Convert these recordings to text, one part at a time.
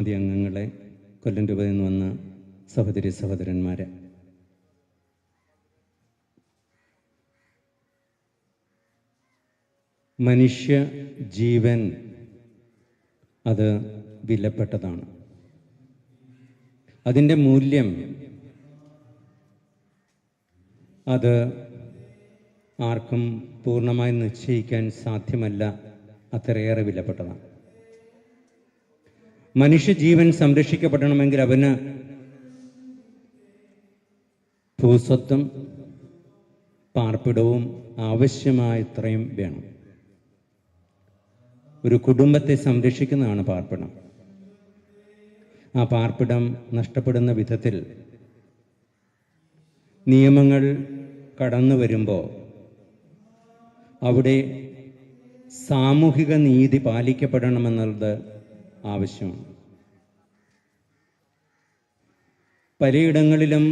ആദ്യ അംഗങ്ങളെ കൊല്ലം രൂപതയിൽ നിന്ന് വന്ന സഹോദരി സഹോദരന്മാരെ. മനുഷ്യ ജീവൻ അത് വിലപ്പെട്ടതാണ്. അതിന്റെ മൂല്യം അത് ആർക്കും പൂർണമായി നിശ്ചയിക്കാൻ സാധ്യമല്ല. അത്രയേറെ വിലപ്പെട്ടതാണ്. മനുഷ്യജീവൻ സംരക്ഷിക്കപ്പെടണമെങ്കിൽ അവന് ഭൂസ്വത്വം പാർപ്പിടവും ആവശ്യമായത്രയും വേണം. ഒരു കുടുംബത്തെ സംരക്ഷിക്കുന്നതാണ് പാർപ്പിടം. ആ പാർപ്പിടം നഷ്ടപ്പെടുന്ന വിധത്തിൽ നിയമങ്ങൾ കടന്നു വരുമ്പോൾ അവിടെ സാമൂഹിക നീതി പാലിക്കപ്പെടണമെന്നുള്ളത് ആവശ്യമാണ് പലയിടങ്ങളിലും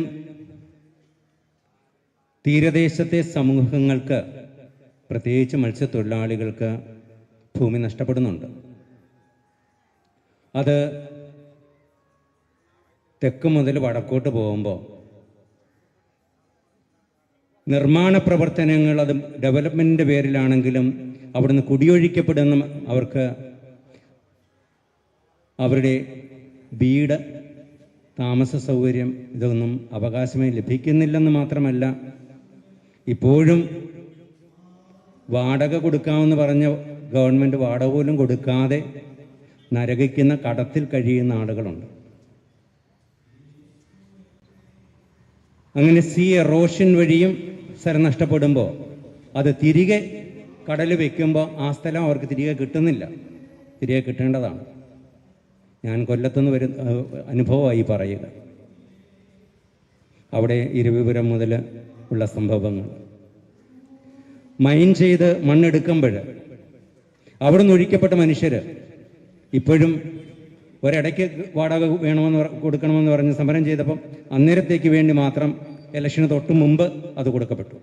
തീരദേശത്തെ സമൂഹങ്ങൾക്ക് പ്രത്യേകിച്ച് മത്സ്യത്തൊഴിലാളികൾക്ക് ഭൂമി നഷ്ടപ്പെടുന്നുണ്ട്. അത് തെക്ക് മുതൽ വടക്കോട്ട് പോകുമ്പോൾ നിർമ്മാണ പ്രവർത്തനങ്ങൾ അത് ഡെവലപ്മെന്റിന്റെ പേരിലാണെങ്കിലും അവിടുന്ന് കുടിയൊഴിക്കപ്പെടുന്ന അവർക്ക് അവരുടെ വീട് താമസ സൗകര്യം ഇതൊന്നും അവകാശമായി ലഭിക്കുന്നില്ലെന്ന് മാത്രമല്ല ഇപ്പോഴും വാടക കൊടുക്കാമെന്ന് പറഞ്ഞ ഗവൺമെന്റ് വാടക പോലും കൊടുക്കാതെ നരകിക്കുന്ന കടത്തിൽ കഴിയുന്ന ആളുകളുണ്ട്. അങ്ങനെ സീ എറോഷൻ വഴിയും സ്ഥലം നഷ്ടപ്പെടുമ്പോൾ അത് തിരികെ കടൽ വയ്ക്കുമ്പോൾ ആ സ്ഥലം അവർക്ക് തിരികെ കിട്ടുന്നില്ല. തിരികെ കിട്ടേണ്ടതാണ്. ഞാൻ കൊല്ലത്തുനിന്ന് വരുന്ന അനുഭവമായി പറയുക. അവിടെ ഇരുവിപുരം മുതൽ ഉള്ള സംഭവങ്ങൾ. മൈൻ ചെയ്ത് മണ്ണെടുക്കുമ്പോൾ അവിടെ നിന്ന് ഒഴിക്കപ്പെട്ട മനുഷ്യർ ഇപ്പോഴും ഒരിടയ്ക്ക് വാടക വേണമെന്ന് കൊടുക്കണമെന്ന് പറഞ്ഞ് സമരം ചെയ്തപ്പം അന്നേരത്തേക്ക് വേണ്ടി മാത്രം ഇലക്ഷന് തൊട്ട് മുമ്പ് അത് കൊടുക്കപ്പെട്ടു.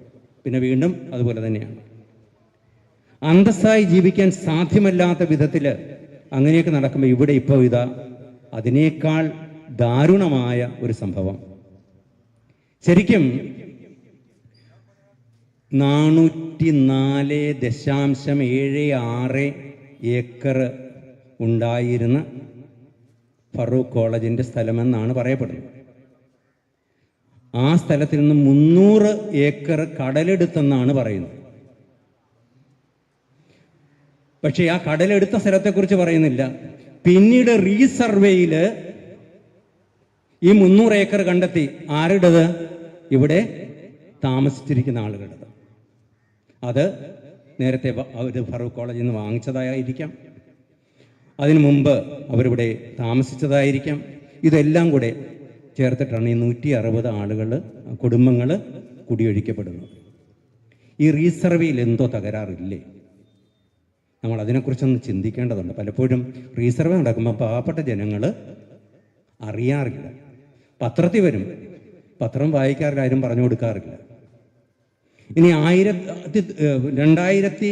പിന്നെ വീണ്ടും അതുപോലെ തന്നെയാണ്. അന്തസ്സായി ജീവിക്കാൻ സാധ്യമല്ലാത്ത വിധത്തിൽ അങ്ങനെയൊക്കെ നടക്കുമ്പോൾ ഇവിടെ ഇപ്പോൾ ഇതാ അതിനേക്കാൾ ദാരുണമായ ഒരു സംഭവം. ശരിക്കും നാനൂറ്റി നാല് ദശാംശം ഏഴ് ആറ് ഏക്കർ ഉണ്ടായിരുന്ന ഫറൂഖ് കോളേജിന്റെ സ്ഥലമെന്നാണ് പറയപ്പെടുന്നത്. ആ സ്ഥലത്തിൽ നിന്ന് മുന്നൂറ് ഏക്കർ കടലെടുത്തെന്നാണ് പറയുന്നത്. പക്ഷേ ആ കടലെടുത്ത സ്ഥലത്തെക്കുറിച്ച് പറയുന്നില്ല. പിന്നീട് റീസർവേയിൽ ഈ മുന്നൂറ് ഏക്കർ കണ്ടെത്തി. ആരുടേത്? ഇവിടെ താമസിച്ചിരിക്കുന്ന ആളുകളുടെ അത് നേരത്തെ അവർ ഫറൂഖ് കോളേജിൽ നിന്ന് വാങ്ങിച്ചതായിരിക്കാം. അതിനു മുമ്പ് അവരിവിടെ താമസിച്ചതായിരിക്കാം. ഇതെല്ലാം കൂടെ ചേർത്തിട്ടാണ് ഈ നൂറ്റി അറുപത് ആളുകൾ കുടുംബങ്ങൾ കുടിയൊഴിക്കപ്പെടുന്നത്. ഈ റീസർവേയിൽ എന്തോ തകരാറില്ലേ? നമ്മൾ അതിനെക്കുറിച്ചൊന്ന് ചിന്തിക്കേണ്ടതുണ്ട്. പലപ്പോഴും റീസർവേ നടക്കുമ്പോൾ പാവപ്പെട്ട ജനങ്ങൾ അറിയാറില്ല. പത്രത്തിൽ വരും. പത്രം വായിക്കാറില്ല ആരും പറഞ്ഞു കൊടുക്കാറില്ല. ഇനി ആയിരത്തി രണ്ടായിരത്തി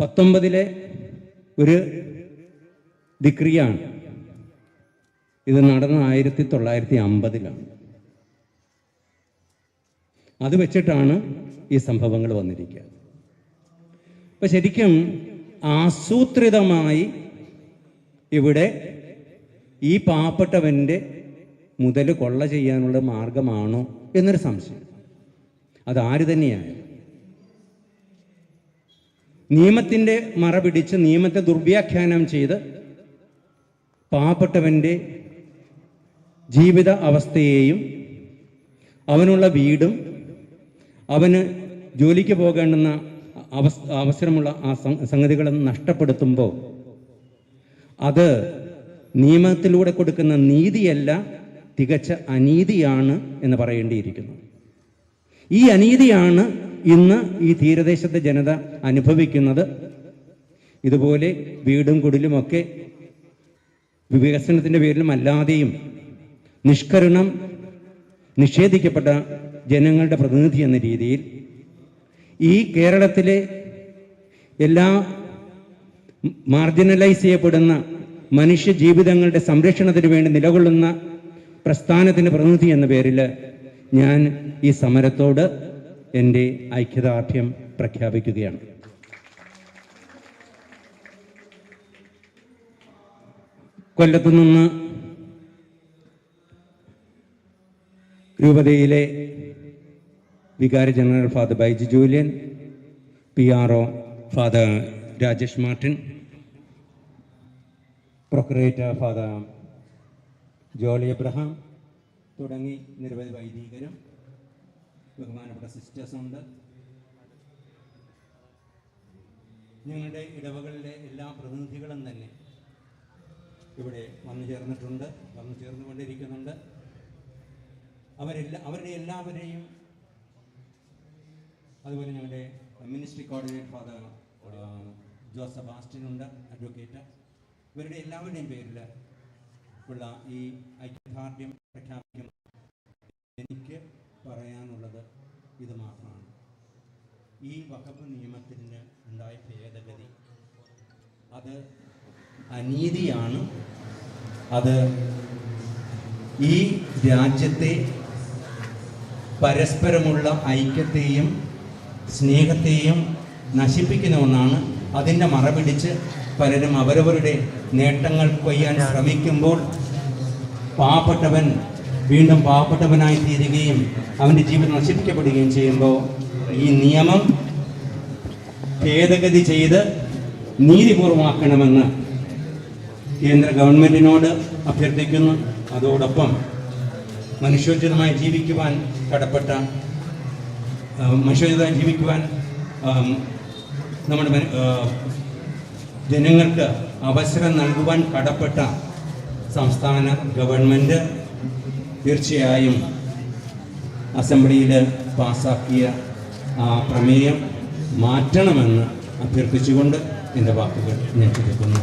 പത്തൊമ്പതിലെ ഒരു ഡിഗ്രിയാണ്. ഇത് നടന്ന ആയിരത്തി തൊള്ളായിരത്തി അമ്പതിലാണ്. അത് വെച്ചിട്ടാണ് ഈ സംഭവങ്ങൾ വന്നിരിക്കുക അപ്പൊ ശരിക്കും ആസൂത്രിതമായി ഇവിടെ ഈ പാവപ്പെട്ടവന്റെ മുതൽ കൊള്ള ചെയ്യാനുള്ള മാർഗമാണോ എന്നൊരു സംശയം. അതാര് തന്നെയാണ് നിയമത്തിന്റെ മറ പിടിച്ച് നിയമത്തെ ദുർവ്യാഖ്യാനം ചെയ്ത് പാവപ്പെട്ടവന്റെ ജീവിത അവസ്ഥയെയും അവനുള്ള വീടും അവന് ജോലിക്ക് പോകേണ്ടുന്ന അവസ് അവസരമുള്ള ആ സംഗതികളെ നഷ്ടപ്പെടുത്തുമ്പോൾ അത് നിയമത്തിലൂടെ കൊടുക്കുന്ന നീതിയല്ല തികച്ച അനീതിയാണ് എന്ന് പറയേണ്ടിയിരിക്കുന്നു. ഈ അനീതിയാണ് ഇന്ന് ഈ തീരദേശത്തെ ജനത അനുഭവിക്കുന്നത്. ഇതുപോലെ വീടും കുടിലുമൊക്കെ വികസനത്തിന്റെ പേരിലും അല്ലാതെയും നിഷ്കരണം നിഷേധിക്കപ്പെട്ട ജനങ്ങളുടെ പ്രതിനിധി എന്ന രീതിയിൽ ഈ കേരളത്തിലെ എല്ലാ മാർജിനലൈസ് ചെയ്യപ്പെടുന്ന മനുഷ്യ ജീവിതങ്ങളുടെ സംരക്ഷണത്തിന് വേണ്ടി നിലകൊള്ളുന്ന പ്രസ്ഥാനത്തിന്റെ പ്രതിനിധി എന്ന പേരിൽ ഞാൻ ഈ സമരത്തോട് എന്റെ ഐക്യദാർഢ്യം പ്രഖ്യാപിക്കുകയാണ്. കൊല്ലത്തു നിന്ന് രൂപതയിലെ വികാരി general father Baiju Julian P R O father Rajesh Martin procurator father Jolly Abraham തുടങ്ങി നിരവധി വൈദികരും ബഹുമാനപ്പെട്ട സിസ്റ്റേഴ്സുണ്ട് ഞങ്ങളുടെ ഇടവകളിലെ എല്ലാ പ്രതിനിധികളും തന്നെ ഇവിടെ വന്നു ചേർന്നിട്ടുണ്ട് വന്നു ചേർന്നുകൊണ്ടിരിക്കുന്നുണ്ട്. അവരെല്ലാ അവരുടെ എല്ലാവരെയും അതുപോലെ ഞങ്ങളുടെ ministry coordinator father Joseph Austin ഉണ്ട് അഡ്വക്കേറ്റ് ഇവരുടെ എല്ലാവരുടെയും പേരിൽ ഉള്ള ഈ ഐക്യദാർഢ്യം പ്രഖ്യാപിക്കും. എനിക്ക് പറയാനുള്ളത് ഇത് മാത്രമാണ്. ഈ വകുപ്പ് നിയമത്തിന് ഉണ്ടായ ഭേദഗതി. അത് അനീതിയാണ്. അത് ഈ രാജ്യത്തെ പരസ്പരമുള്ള ഐക്യത്തെയും സ്നേഹത്തെയും നശിപ്പിക്കുന്ന ഒന്നാണ്. അതിന്റെ മറപിടിച്ച് പലരും അവരവരുടെ നേട്ടങ്ങൾ കൊയ്യാൻ ശ്രമിക്കുമ്പോൾ പാവപ്പെട്ടവൻ വീണ്ടും പാവപ്പെട്ടവനായി തീരുകയും അവന്റെ ജീവിതം നശിപ്പിക്കപ്പെടുകയും ചെയ്യുമ്പോൾ ഈ നിയമം ഭേദഗതി ചെയ്ത് നീതിപൂർവമാക്കണമെന്ന് കേന്ദ്ര ഗവൺമെന്റിനോട് അഭ്യർത്ഥിക്കുന്നു. അതോടൊപ്പം മനുഷ്യോചിതമായി ജീവിക്കുവാൻ കടപ്പെട്ട ആ, മനുഷ്യോചിതമായി ജീവിക്കുവാൻ നമ്മുടെ ജനങ്ങൾക്ക് അവസരം നൽകുവാൻ കടപ്പെട്ട സംസ്ഥാന ഗവൺമെന്റ് തീർച്ചയായും അസംബ്ലിയിൽ പാസാക്കിയ ആ പ്രമേയം മാറ്റണമെന്ന് അഭ്യർത്ഥിച്ചുകൊണ്ട് എന്റെ വാക്കുകൾ ഞാൻ ചുരുക്കുന്നു